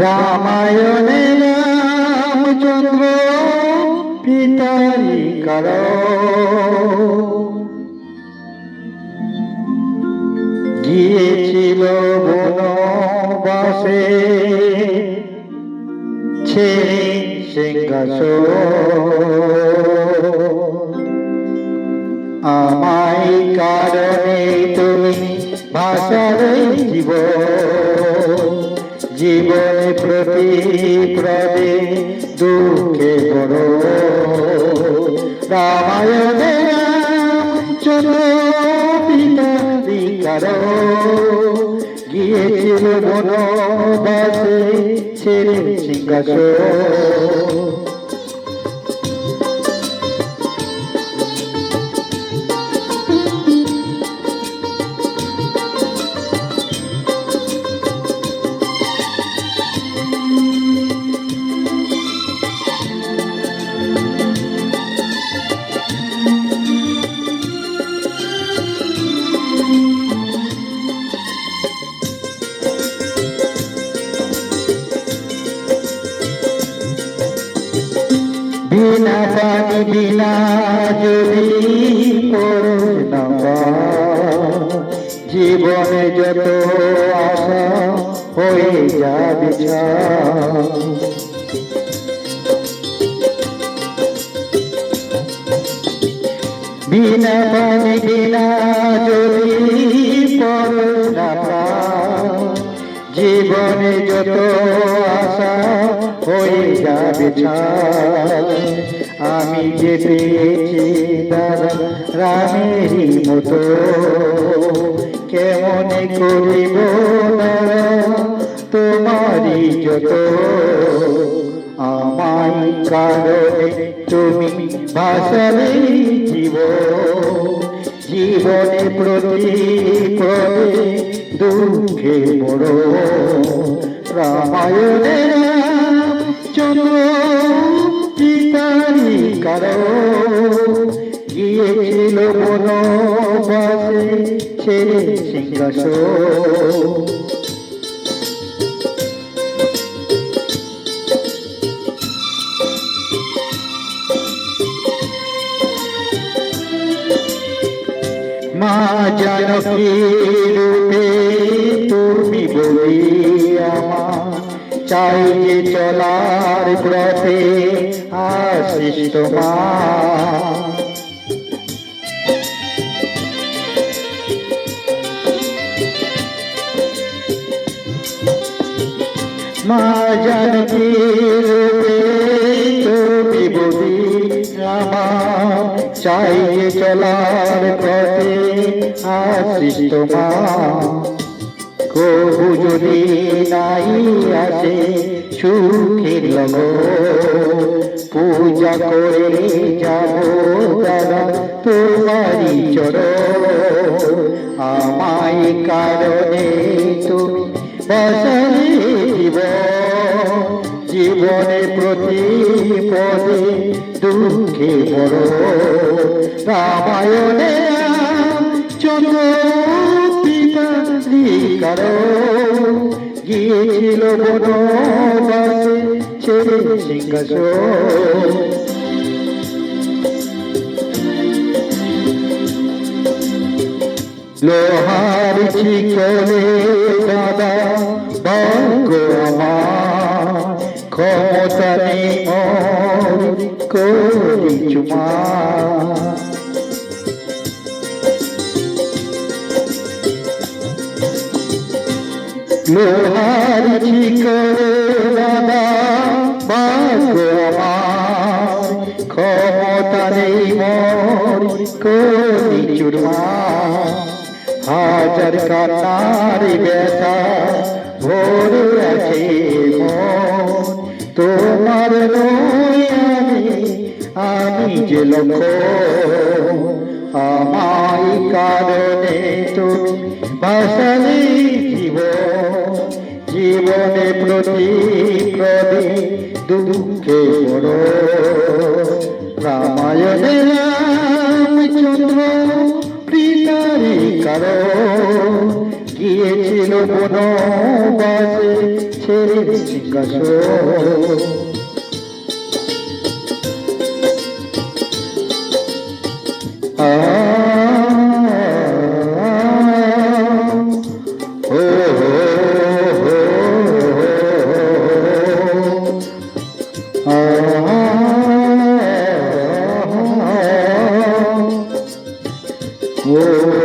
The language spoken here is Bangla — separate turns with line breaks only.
রামায়ণে রামচন্দ্র পিতারি কার গিয়েছিল বনবাসে ছেড়ে সিংহাসন। আমায় কারণে তুমি ভাষার জীব জীবনে প্রতি প্রদে দুঃখে বড়। রামায়ণে চন্দ্র পিতার গিয়েছিল বনবাসে ছেড়ে সিংহাসন। পানি বিনা পায়, জীবনে যত আশা হয়ে যাবে। বিনা পানি বিনা যদি জীবনে যত আশা হয়ে যাবে। আমি যে রামেরই মতো, কেমন করিব দাদা তোমারই যত? আমায় কারণে তুমি ভাষালে জীব। জীবনে প্রতি দুঃখে বড় রামায়ণের পিতারি গিয়েছিল বনবাসে ছেড়ে সিংহাসন মা জানকী রূপে তুমি বলি চাই যে চলার ব্রতে আশিস তোমার। তুমি বলি আমার চাই চলার পথে আশিস তোমার। কবু যদি নাই আসে সুখের পূজা করে যাব দাদা, তোমারই চর আমায় কারণে তুমি বাসালে দিব জীবনে প্রতি পদে দুঃখে বড় রামায়ণে চন্দ্র পিতার গিয়েছিল বনবাসে ছেড়ে সিংহাসন। লোহার চিকনে দাদা ভাগ্য আমার ক্ষমতা নেই করি চুমা লোহার চিকনে দাদা ভাগ্য আমার ক্ষমতা নেই করি চুরমা। হাজার কান্নার ব্যথা ভরে আছে মন। তোমার আমি আমি যে লক্ষ্য আমায় কারণে তুমি প্রদে দুঃখে বড়। রামায়ণে রামচন্দ্র পিতারি কারণ গিয়েছিল বনবাসে ছেড়ে সিংহাসন। Yeah.